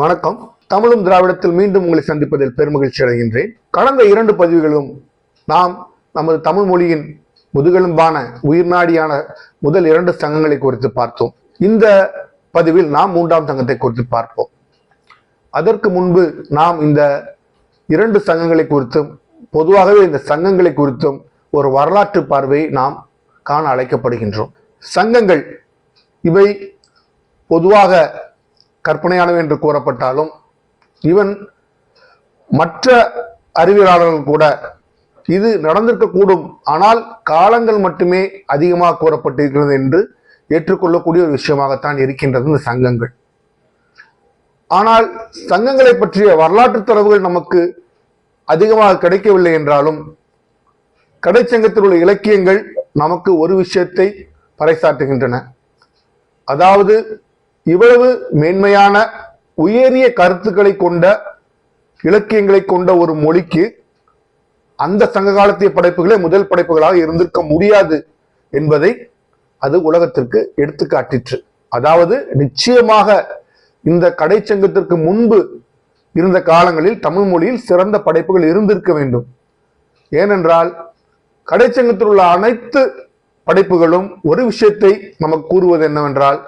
வணக்கம். தமிழும் திராவிடத்தில் மீண்டும் உங்களை சந்திப்பதில் பெருமகிழ்ச்சி அடைகின்றேன். கடந்த இரண்டு பதிவுகளும் நாம் நமது தமிழ் மொழியின் முதுகெலும்பான உயிர்நாடியான முதல் இரண்டு சங்கங்களை குறித்து பார்த்தோம். இந்த பதிவில் நாம் மூன்றாம் சங்கத்தை குறித்து பார்ப்போம். அதற்கு முன்பு நாம் இந்த இரண்டு சங்கங்களை குறித்தும் பொதுவாகவே இந்த சங்கங்களை குறித்தும் ஒரு வரலாற்று பார்வையை நாம் காண அழைக்கப்படுகின்றோம். சங்கங்கள் இவை பொதுவாக கற்பனையானவை என்று கூறப்பட்டாலும் இவன் மற்ற அறிவியலாளர்கள் கூட இது நடந்திருக்கக்கூடும். ஆனால் காலங்கள் மட்டுமே அதிகமாக கூறப்பட்டிருக்கிறது என்று ஏற்றுக்கொள்ளக்கூடிய ஒரு விஷயமாகத்தான் இருக்கின்றது இந்த சங்கங்கள். ஆனால் சங்கங்களை பற்றிய வரலாற்று தரவுகள் நமக்கு அதிகமாக கிடைக்கவில்லை என்றாலும் கடைச்சங்கத்தில் உள்ள இலக்கியங்கள் நமக்கு ஒரு விஷயத்தை பறைசாற்றுகின்றன. அதாவது இவ்வளவு மேன்மையான உயரிய கருத்துக்களை கொண்ட இலக்கியங்களை கொண்ட ஒரு மொழிக்கு அந்த சங்க காலத்திய படைப்புகளே முதல் படைப்புகளாக இருந்திருக்க முடியாது என்பதை அது உலகத்திற்கு எடுத்துக்காட்டிற்று அதாவது நிச்சயமாக இந்த கடைச்சங்கத்திற்கு முன்பு இருந்த காலங்களில் தமிழ் மொழியில் சிறந்த படைப்புகள் இருந்திருக்க வேண்டும். ஏனென்றால் கடைச்சங்கத்தில் உள்ள அனைத்து படைப்புகளும் ஒரு விஷயத்தை நமக்கு கூறுவது என்னவென்றால்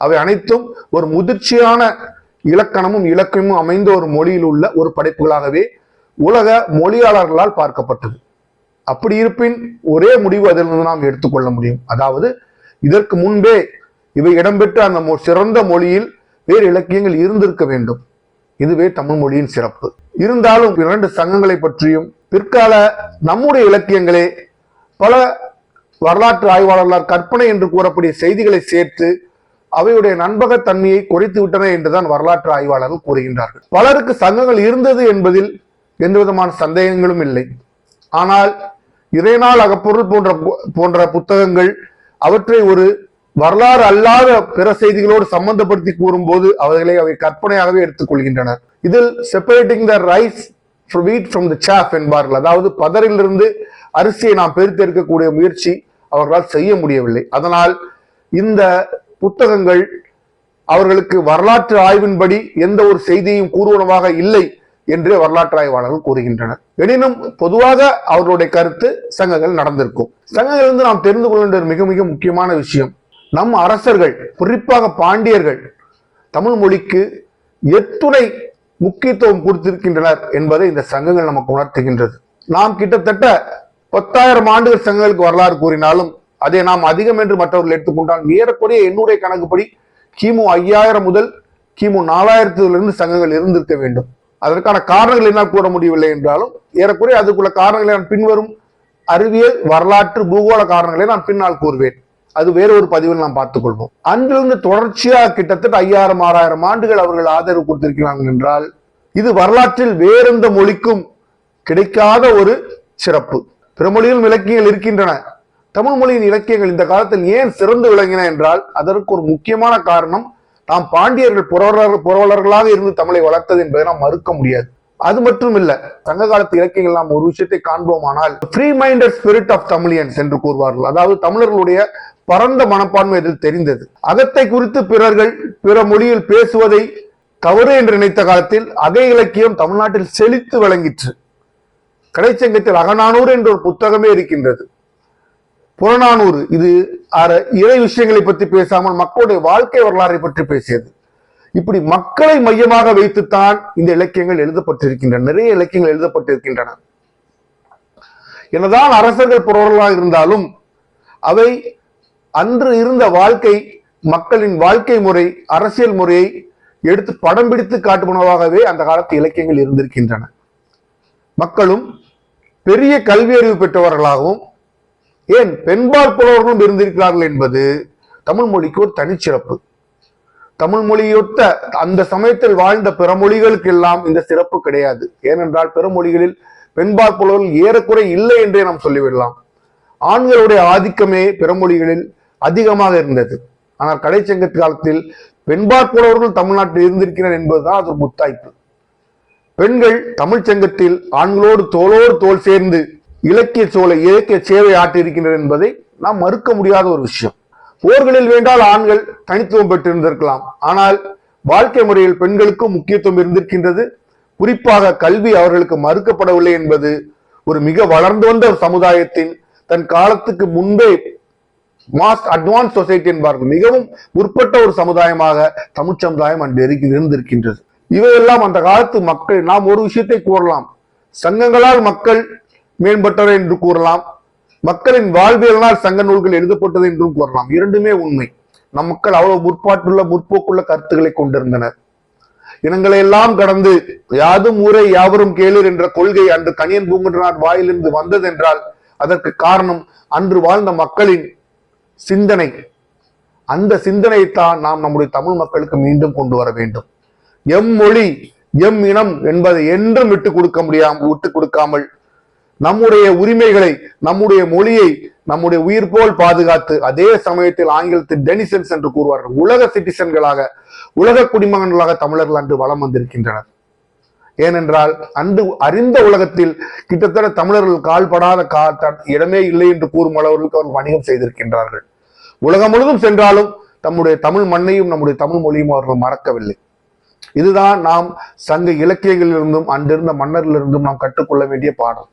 அவை அனைத்தும் ஒரு முதிர்ச்சியான இலக்கணமும் இலக்கணமும் அமைந்த ஒரு மொழியில் உள்ள ஒரு படைப்புகளாகவே உலக மொழியாளர்களால் பார்க்கப்பட்டது. அப்படி இருப்பின் ஒரே முடிவு அதிலிருந்து நாம் எடுத்துக்கொள்ள முடியும். அதாவது இதற்கு முன்பே இவை இடம்பெற்ற அந்த மொ- சிறந்த மொழியில் வேறு இலக்கியங்கள் இருந்திருக்க வேண்டும். இதுவே தமிழ் மொழியின் சிறப்பு. இருந்தாலும் இரண்டு சங்கங்களை பற்றியும் பிற்கால நம்முடைய இலக்கியங்களே பல வரலாற்று ஆய்வாளர்களால் கற்பனை என்று கூறக்கூடிய செய்திகளை சேர்த்து அவையுடைய நண்பகத்தன்மையை குறைத்து விட்டன என்றுதான் வரலாற்று ஆய்வாளர்கள் கூறுகின்றார்கள். பலருக்கு சங்கங்கள் இருந்தது என்பதில் எந்த விதமான சந்தேகங்களும் இல்லை. ஆனால் இறைநாள் அகப்பொருள் போன்ற போன்ற புத்தகங்கள் அவற்றை ஒரு வரலாறு அல்லாத பிற செய்திகளோடு சம்பந்தப்படுத்தி கூறும்போது அவர்களை அவை கற்பனையாகவே எடுத்துக்கொள்கின்றனர் இதில் separating the rice wheat from the chaff என்பார்கள். அதாவது பதரிலிருந்து அரிசியை நாம் பிரித்தெடுக்கக்கூடிய முயற்சி அவர்களால் செய்ய முடியவில்லை. அதனால் இந்த புத்தகங்கள் அவர்களுக்கு வரலாற்று ஆய்வின்படி எந்த ஒரு செய்தியும் கூறுவனமாக இல்லை என்று வரலாற்று ஆய்வாளர்கள் கூறுகின்றனர். எனினும் பொதுவாக அவர்களுடைய கருத்து சங்கங்கள் நடந்திருக்கும். சங்கங்களிலிருந்து நாம் தெரிந்து கொள்ள வேண்டிய மிக மிக முக்கியமான விஷயம் நம் அரசர்கள் குறிப்பாக பாண்டியர்கள் தமிழ் மொழிக்கு எத்துணை முக்கியத்துவம் கொடுத்திருக்கின்றனர் என்பதை இந்த சங்கங்கள் நமக்கு உணர்த்துகின்றது. நாம் கிட்டத்தட்ட பத்தாயிரம் ஆண்டுகள் சங்கங்களுக்கு வரலாறு கூறினாலும் அதை நாம் அதிகம் என்று மற்றவர்கள் எடுத்துக்கொண்டால் ஏறக்குறைய எண்ணூரை கணக்குப்படி கிமு ஐயாயிரம் முதல் கிமு நாலாயிரத்திலிருந்து சங்கங்கள் இருந்திருக்க வேண்டும். அதற்கான காரணங்கள் என்ன கூற முடியவில்லை என்றாலும் ஏறக்குறைய அதுக்குள்ள காரணங்களை நான் பின்வரும் அறிவியல் வரலாற்று பூகோள காரணங்களை நான் பின்னால் கூறுவேன். அது வேற ஒரு பதிவில் நாம் பார்த்துக் கொள்வோம். அன்றிலிருந்து தொடர்ச்சியாக கிட்டத்தட்ட ஐயாயிரம் ஆறாயிரம் ஆண்டுகள் அவர்கள் ஆதரவு கொடுத்திருக்கிறார்கள் என்றால் இது வரலாற்றில் வேறெந்த மொழிக்கும் கிடைக்காத ஒரு சிறப்பு. பிற மொழிகளும் இலக்கியங்கள் இருக்கின்றன. தமிழ் மொழியின் இலக்கியங்கள் இந்த காலத்தில் ஏன் சிறந்து விளங்கின என்றால் அதற்கு ஒரு முக்கியமான காரணம் நாம் பாண்டியர்கள் புரவலர் புரவலர்களாக இருந்து தமிழை வளர்த்தது என்பதை நாம் மறுக்க முடியாது. அது மட்டும் இல்ல சங்க காலத்து இலக்கியங்கள் நாம் ஒரு விஷயத்தை காண்போமானால் free minded spirit of Tamilians என்று கூறுவார்கள். அதாவது தமிழர்களுடைய பரந்த மனப்பான்மை இதில் தெரிந்தது. அகத்தை குறித்து பிறர்கள் பிற மொழியில் பேசுவதை தவறு என்று நினைத்த காலத்தில் அகை இலக்கியம் தமிழ்நாட்டில் செழித்து விளங்கிற்று. கடைச்சங்கத்தில் அகநானூர் என்ற ஒரு புத்தகமே இருக்கின்றது. புறநானூறு. இது அற- இறை விஷயங்களை பற்றி பேசாமல் மக்களுடைய வாழ்க்கை வரலாறை பற்றி பேசியது. இப்படி மக்களை மையமாக வைத்துத்தான் இந்த இலக்கியங்கள் எழுதப்பட்டிருக்கின்றன. நிறைய இலக்கியங்கள் எழுதப்பட்டிருக்கின்றன. என்னதான் அரசர்கள் புறவர்களாக இருந்தாலும் அவை அன்று இருந்த வாழ்க்கை மக்களின் வாழ்க்கை முறை அரசியல் முறையை எடுத்து படம் பிடித்து காட்டுபனவாகவே அந்த காலத்து இலக்கியங்கள் இருந்திருக்கின்றன. மக்களும் பெரிய கல்வி அறிவு பெற்றவர்களாகவும் ஏன் பெண்பால் புலவர்களும் இருந்திருக்கிறார்கள் என்பது தமிழ் மொழிக்கு ஒரு தனிச்சிறப்பு தமிழ் மொழியொத்த அந்த சமயத்தில் வாழ்ந்த பிற மொழிகளுக்கெல்லாம் இந்த சிறப்பு கிடையாது. ஏனென்றால் பிற மொழிகளில் பெண்பால் புலவர்கள் ஏறக்குறை இல்லை என்றே நாம் சொல்லிவிடலாம். ஆண்களுடைய ஆதிக்கமே பிற மொழிகளில் அதிகமாக இருந்தது. ஆனால் கடைச்சங்க காலத்தில் பெண்பால் புலவர்கள் தமிழ்நாட்டில் இருந்திருக்கிறார் என்பதுதான் அது ஒரு முத்தாய்ப்பு. பெண்கள் தமிழ்ச் சங்கத்தில் ஆண்களோடு தோளோடு தோல் சேர்ந்து இலக்கிய சோலை இலக்கிய சேவை ஆற்றியிருக்கின்றனர் என்பதை நாம் மறுக்க முடியாத ஒரு விஷயம். போர்களில் வேண்டால் ஆண்கள் தனித்துவம் பெற்றிருந்திருக்கலாம். ஆனால் வாழ்க்கை முறையில் பெண்களுக்கும் முக்கியத்துவம் இருந்திருக்கின்றது. குறிப்பாக கல்வி அவர்களுக்கு மறுக்கப்படவில்லை என்பது ஒரு மிக வளர்ந்து வந்த ஒரு சமுதாயத்தின் தன் காலத்துக்கு முன்பே மாஸ் அட்வான்ஸ் சொசைட்டி என்பார்கள். மிகவும் முற்பட்ட ஒரு சமுதாயமாக தமிழ் சமுதாயம் அன்று இருந்திருக்கின்றது. இவையெல்லாம் அந்த காலத்து மக்கள் நாம் ஒரு விஷயத்தை கூறலாம். சங்கங்களால் மக்கள் மேம்பட்டவர் என்று கூறலாம். மக்களின் வாழ்வியலால் சங்க நூல்கள் எழுதப்பட்டது என்றும் கூறலாம். இரண்டுமே உண்மை. நம் மக்கள் அவ்வளவு முற்பாட்டுள்ள முற்போக்குள்ள கருத்துக்களை கொண்டிருந்தனர். இனங்களை எல்லாம் கடந்து யாதும் ஊரே யாவரும் கேளீர் என்ற கொள்கை அன்று கணியன் பூங்குன்றனார் வாயிலிருந்து வந்ததென்றால் அதற்கு காரணம் அன்று வாழ்ந்த மக்களின் சிந்தனை. அந்த சிந்தனையைத்தான் நாம் நம்முடைய தமிழ் மக்களுக்கு மீண்டும் கொண்டு வர வேண்டும். எம் மொழி எம் இனம் என்பதை என்றும் விட்டு கொடுக்க முடியாமல் விட்டு கொடுக்காமல் நம்முடைய உரிமைகளை நம்முடைய மொழியை நம்முடைய உயிர் போல் பாதுகாத்து அதே சமயத்தில் ஆங்கிலத்தில் டெனிசன்ஸ் என்று கூறுவார்கள். உலக சிட்டிசன்களாக உலக குடிமகன்களாக தமிழர்கள் அன்று வலம் வந்திருக்கின்றனர். ஏனென்றால் அன்று அறிந்த உலகத்தில் கிட்டத்தட்ட தமிழர்கள் கால்படாத கா இடமே இல்லை என்று கூறும் அளவிற்கு அவர்கள் வணிகம் செய்திருக்கின்றார்கள். உலகம் முழுதும் சென்றாலும் தம்முடைய தமிழ் மண்ணையும் நம்முடைய தமிழ் மொழியும் அவர்கள் மறக்கவில்லை. இதுதான் நாம் சங்க இலக்கியங்களிலிருந்தும் அன்றிருந்த மன்னரிலிருந்தும் நாம் கற்றுக்கொள்ள வேண்டிய பாடம்.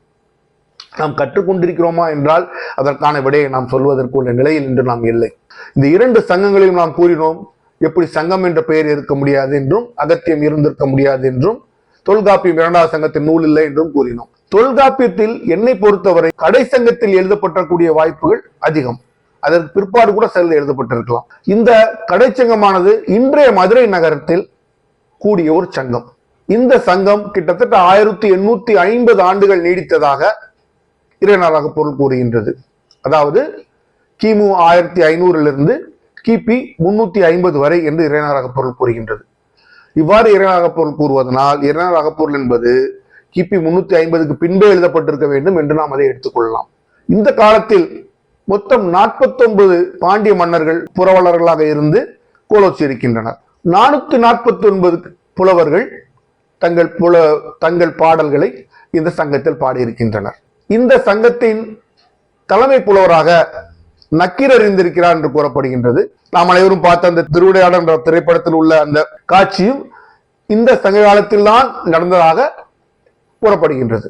நாம் கற்றுக்கொண்டிருக்கிறோமா என்றால் அதற்கான விடையை நாம் சொல்வதற்கு உள்ள நிலையில் இன்று நாம் இல்லை. இந்த இரண்டு சங்கங்களையும் நாம் கூறினோம். எப்படி சங்கம் என்ற பெயர் இருக்க முடியாது என்றும் அகத்தியம் இருந்திருக்க முடியாது என்றும் தொல்காப்பியம் இரண்டாவது சங்கத்தின் நூல் இல்லை என்றும் கூறினோம். தொல்காப்பியத்தில் என்னை பொறுத்தவரை கடை சங்கத்தில் எழுதப்பட்டக்கூடிய வாய்ப்புகள் அதிகம். அதற்கு பிற்பாடு கூட சிலது எழுதப்பட்டிருக்கலாம். இந்த கடைச்சங்கமானது இன்றைய மதுரை நகரத்தில் கூடிய ஒரு சங்கம். இந்த சங்கம் கிட்டத்தட்ட ஆயிரத்தி எண்ணூத்தி ஐம்பது ஆண்டுகள் நீடித்ததாக இறைநாளாக பொருள் கூறுகின்றது. அதாவது கிமு ஆயிரத்தி ஐநூறிலிருந்து கிபி முன்னூத்தி ஐம்பது வரை என்று இறைநாளாக பொருள் கூறுகின்றது. இவ்வாறு இறைநாளாக பொருள் கூறுவதனால் இறைநாளாக பொருள் என்பது கிபி முன்னூத்தி ஐம்பதுக்கு பின்பே எழுதப்பட்டிருக்க வேண்டும் என்று நாம் அதை எடுத்துக்கொள்ளலாம் இந்த காலத்தில் மொத்தம் 49 பாண்டிய மன்னர்கள் புரவலர்களாக இருந்து கோலோச்சி இருக்கின்றனர். நானூத்தி நாற்பத்தி ஒன்பது புலவர்கள் தங்கள் புல தங்கள் பாடல்களை இந்த சங்கத்தில் பாடியிருக்கின்றனர். இந்த சங்கத்தின் தலைமை புலவராக நக்கீரர் இருந்திருக்கிறார் என்று கூறப்படுகின்றது. நாம் அனைவரும் பார்த்த அந்த திருவிடையாடல் என்ற திரைப்படத்தில் உள்ள அந்த காட்சியும் இந்த சங்க காலத்தில் தான் நடந்ததாக கூறப்படுகின்றது.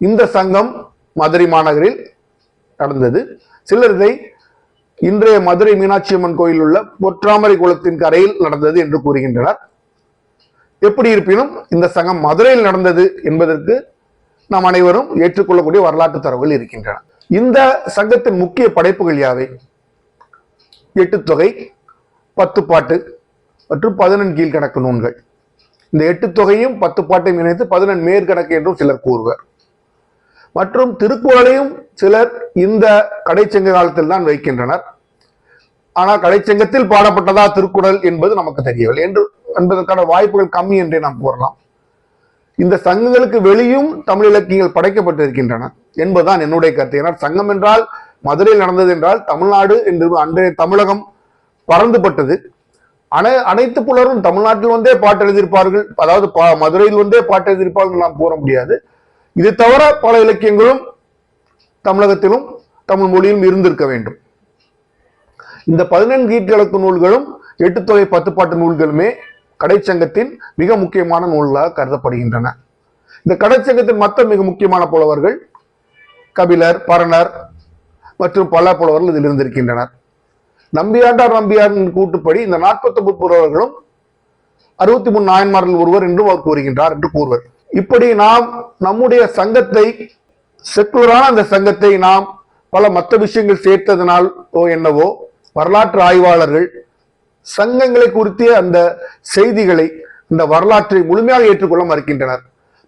இந்த சங்கம் மதுரை மாநகரில் நடந்தது. சிலர் இதை இன்றைய மதுரை மீனாட்சி அம்மன் கோயில் உள்ள பொற்றாமரை குளத்தின் கரையில் நடந்தது என்று கூறுகின்றனர். எப்படி இருப்பினும் இந்த சங்கம் மதுரையில் நடந்தது என்பதற்கு நாம் அனைவரும் ஏற்றுக்கொள்ளக்கூடிய வரலாற்று தரவுகள் இருக்கின்றன. இந்த சங்கத்தின் முக்கிய படைப்புகள் யாவை? எட்டுத்தொகை பத்து பாட்டு மற்றும் பதினெண் கீழ்கணக்கு நூல்கள். இந்த எட்டு தொகையும் பத்து பாட்டையும் இணைத்து பதினெண் மேற்கணக்கு என்றும் சிலர் கூறுவர். மற்றும் திருக்குறளையும் சிலர் இந்த கடைச்சங்க காலத்தில் தான் வைக்கின்றனர். ஆனால் கடைச்சங்கத்தில் பாடப்பட்டதா திருக்குறள் என்பது நமக்கு தெரியவில்லை. என்று என்பதற்கான வாய்ப்புகள் கம்மி என்றே நாம் கூறலாம். இந்த சங்கங்களுக்கு வெளியும் தமிழ் இலக்கியங்கள் படைக்கப்பட்டிருக்கின்றன என்பதுதான் என்னுடைய கருத்து. ஏன்னா சங்கம் என்றால் மதுரையில் நடந்தது என்றால் தமிழ்நாடு என்று அன்றைய தமிழகம் பறந்துபட்டது அனை அனைத்து புலரும் தமிழ்நாட்டில் வந்தே பாட்டு எழுதியிருப்பார்கள். அதாவது பா- மதுரையில் வந்தே பாட்டு எழுதியிருப்பார்கள் நாம் கூற முடியாது. இது தவிர பல இலக்கியங்களும் தமிழகத்திலும் தமிழ் மொழியிலும் இருந்திருக்க வேண்டும். இந்த பதினெண் கீழ்கிழக்கு நூல்களும் எட்டு தொகை பத்து பாட்டு நூல்களுமே கடைச்சங்கத்தின் மிக முக்கியமான நூல்களாக கருதப்படுகின்றன. இந்த கடைச்சங்கத்தின் மற்ற மிக முக்கியமான புலவர்கள் கபிலர் பரணர் மற்றும் பல புலவர்கள் இதில் இருந்திருக்கின்றனர். நம்பியாண்டார் நம்பியாரின் கூட்டுப்படி இந்த 49 புலவர்களும் அறுபத்தி மூணு நாயன்மார்கள் ஒருவர் என்றும் அவர் கூறுகின்றார் என்று கூறுவர். இப்படி நாம் நம்முடைய சங்கத்தை செக்குலரான அந்த சங்கத்தை நாம் பல மற்ற விஷயங்கள் சேர்த்ததனால் ஓ என்னவோ வரலாற்று ஆய்வாளர்கள் சங்கங்களை குறித்த அந்த செய்திகளை இந்த வரலாற்றை முழுமையாக ஏற்றுக்கொள்ள மறுக்கின்றனர்.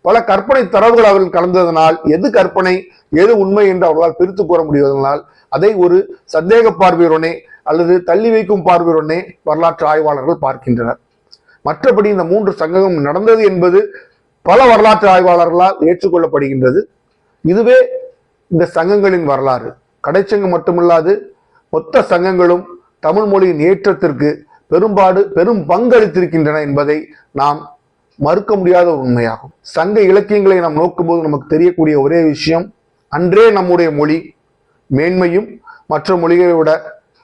பல கற்பனை தரவுகள் அவர்கள் கலந்ததனால் எது கற்பனை எது உண்மை என்று அவர்களால் பிரித்து கூற முடிவதனால் அதை ஒரு சந்தேக பார்வையுடனே அல்லது தள்ளி வைக்கும் பார்வையுடனே வரலாற்று ஆய்வாளர்கள் பார்க்கின்றனர். மற்றபடி இந்த மூன்று சங்கமும் நடந்தது என்பது பல வரலாற்று ஆய்வாளர்களால் ஏற்றுக்கொள்ளப்படுகின்றது. இதுவே இந்த சங்கங்களின் வரலாறு. கடைச்சங்கம் மட்டுமல்லாது மொத்த சங்கங்களும் தமிழ் மொழியின் ஏற்றத்திற்கு பெரும்பாடு பெரும் பங்களித்திருக்கின்றன என்பதை நாம் மறுக்க முடியாத ஒரு உண்மையாகும். சங்க இலக்கியங்களை நாம் நோக்கும்போது நமக்கு தெரியக்கூடிய ஒரே விஷயம் அன்றே நம்முடைய மொழி மேன்மையும் மற்ற மொழிகளை விட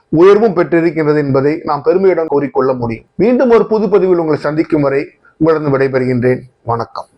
உயர்வும் பெற்றிருக்கின்றது என்பதை நாம் பெருமையுடன் கூறிக்கொள்ள முடியும். மீண்டும் ஒரு புது பதிவில் உங்களை சந்திக்கும் வரை உங்களிடம் விடைபெறுகின்றேன். வணக்கம்.